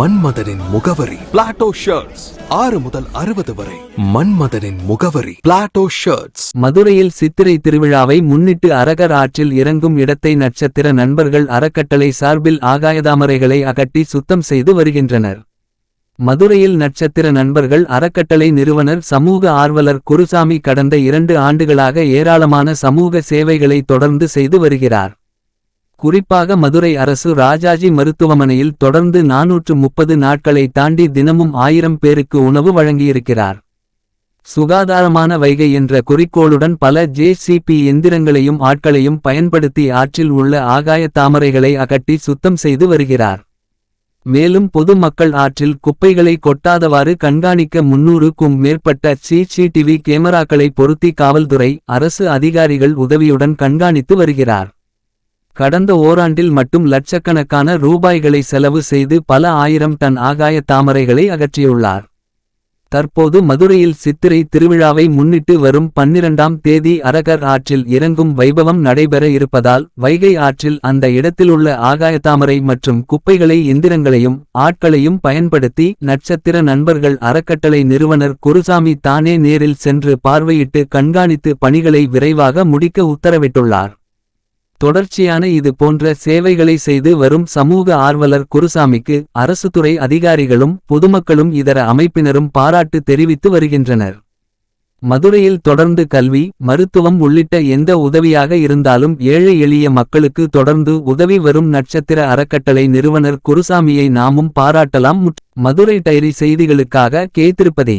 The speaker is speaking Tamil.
மன்மதனின் முகவரி. பிளாட்டோ ஷர்ட்ஸ் ஆறு முதல் அறுபது வரை. மன்மதனின் முகவரி. பிளாட்டோ ஷர்ட்ஸ் மதுரையில் சித்திரை திருவிழாவை முன்னிட்டு அரகர் ஆற்றில் இறங்கும் இடத்தை நட்சத்திர நண்பர்கள் அறக்கட்டளை சார்பில் ஆகாயதாமரைகளை அகட்டி சுத்தம் செய்து வருகின்றனர். மதுரையில் நட்சத்திர நண்பர்கள் அறக்கட்டளை நிறுவனர் சமூக ஆர்வலர் குருசாமி கடந்த இரண்டு ஆண்டுகளாக ஏராளமான சமூக சேவைகளை தொடர்ந்து செய்து வருகிறார். குறிப்பாக மதுரை அரசு ராஜாஜி மருத்துவமனையில் தொடர்ந்து நாநூற்று முப்பது நாட்களை தாண்டி தினமும் ஆயிரம் பேருக்கு உணவு வழங்கியிருக்கிறார். சுகாதாரமான வைகை என்ற குறிக்கோளுடன் பல ஜேசிபி எந்திரங்களையும் ஆட்களையும் பயன்படுத்தி ஆற்றில் உள்ள ஆகாய தாமரைகளை அகட்டி சுத்தம் செய்து வருகிறார். மேலும் பொது மக்கள் ஆற்றில் குப்பைகளை கொட்டாதவாறு கண்காணிக்க முன்னூறுக்கும் மேற்பட்ட சிசிடிவி கேமராக்களை பொருத்தி காவல்துறை அரசு அதிகாரிகள் உதவியுடன் கண்காணித்து வருகிறார். கடந்த ஓராண்டில் மட்டும் லட்சக்கணக்கான ரூபாய்களை செலவு செய்து பல ஆயிரம் டன் ஆகாய தாமரைகளை அகற்றியுள்ளார். தற்போது மதுரையில் சித்திரை திருவிழாவை முன்னிட்டு வரும் பன்னிரண்டாம் தேதி அரகர் ஆற்றில் இறங்கும் வைபவம் நடைபெற இருப்பதால் வைகை ஆற்றில் அந்த இடத்திலுள்ள ஆகாயத்தாமரை மற்றும் குப்பைகளை எந்திரங்களையும் ஆட்களையும் பயன்படுத்தி நட்சத்திர நண்பர்கள் அறக்கட்டளை நிறுவனர் குருசாமி தானே நேரில் சென்று பார்வையிட்டு கண்காணித்து பணிகளை விரைவாக முடிக்க உத்தரவிட்டுள்ளார். தொடர்ச்சியான இது போன்ற சேவைகளை செய்து வரும் சமூக ஆர்வலர் குருசாமிக்கு அரசுத்துறை அதிகாரிகளும் பொதுமக்களும் இதர அமைப்பினரும் பாராட்டு தெரிவித்து வருகின்றனர். மதுரையில் தொடர்ந்து கல்வி மருத்துவம் உள்ளிட்ட எந்த உதவியாக இருந்தாலும் ஏழை எளிய மக்களுக்கு தொடர்ந்து உதவி வரும் நட்சத்திர அறக்கட்டளை நிறுவனர் குருசாமியை நாமும் பாராட்டலாம். மதுரை டைரி செய்திகளுக்காக கே திருப்பதி.